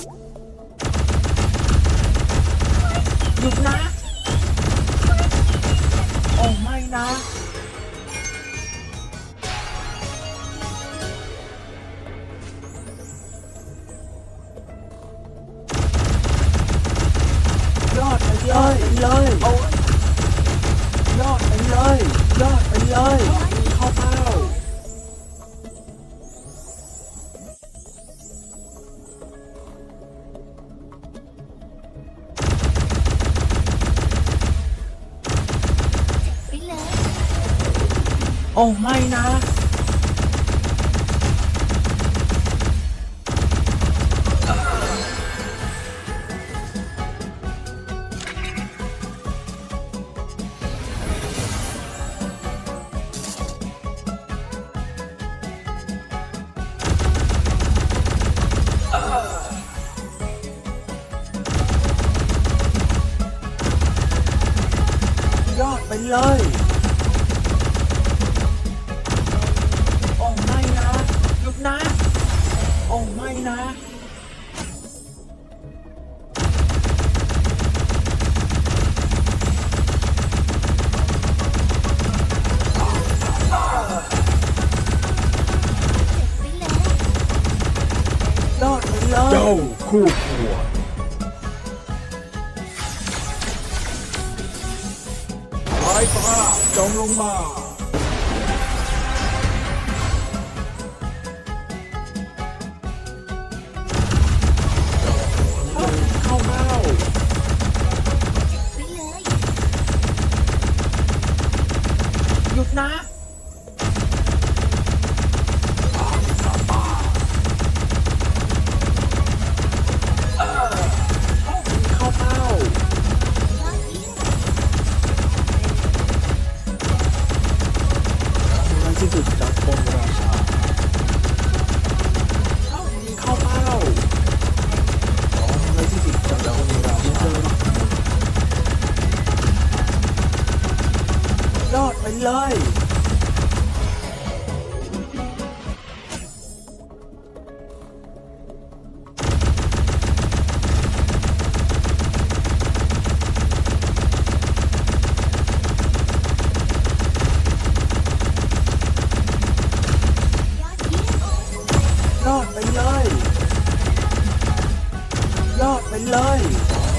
หยุดนะ โอ้ไม่นะยอดไปเลยเลยโอ้ยยอดไปเลยยอดไปเลย อ้ไม่นะยอดไปเลย นะไปเลยอดเลยเจ้าคู่ควรสายฟ้าจงลงมา ยุดนะ เลยอดเยี่ยยอดไปเลยยอดไปเลย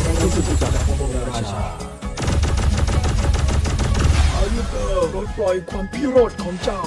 ในที่สุดจากองค์ราชาอายุเตอร์ ปลดปล่อยความพิโรธของเจ้า